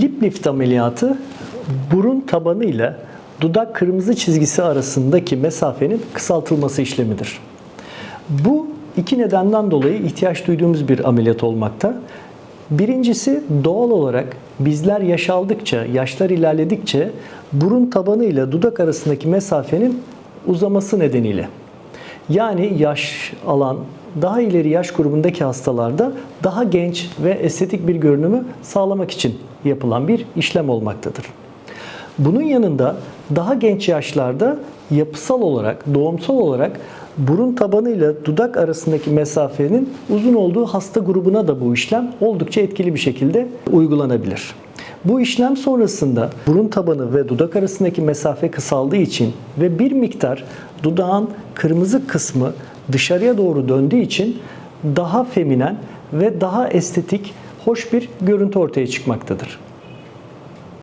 Lip lift ameliyatı burun tabanı ile dudak kırmızı çizgisi arasındaki mesafenin kısaltılması işlemidir. Bu iki nedenden dolayı ihtiyaç duyduğumuz bir ameliyat olmakta. Birincisi doğal olarak bizler yaş aldıkça, yaşlar ilerledikçe burun tabanı ile dudak arasındaki mesafenin uzaması nedeniyle. Yani yaş alan, daha ileri yaş grubundaki hastalarda daha genç ve estetik bir görünümü sağlamak için yapılan bir işlem olmaktadır. Bunun yanında daha genç yaşlarda yapısal olarak, doğumsal olarak burun tabanı ile dudak arasındaki mesafenin uzun olduğu hasta grubuna da bu işlem oldukça etkili bir şekilde uygulanabilir. Bu işlem sonrasında burun tabanı ve dudak arasındaki mesafe kısaldığı için ve bir miktar dudağın kırmızı kısmı dışarıya doğru döndüğü için daha feminen ve daha estetik, hoş bir görüntü ortaya çıkmaktadır.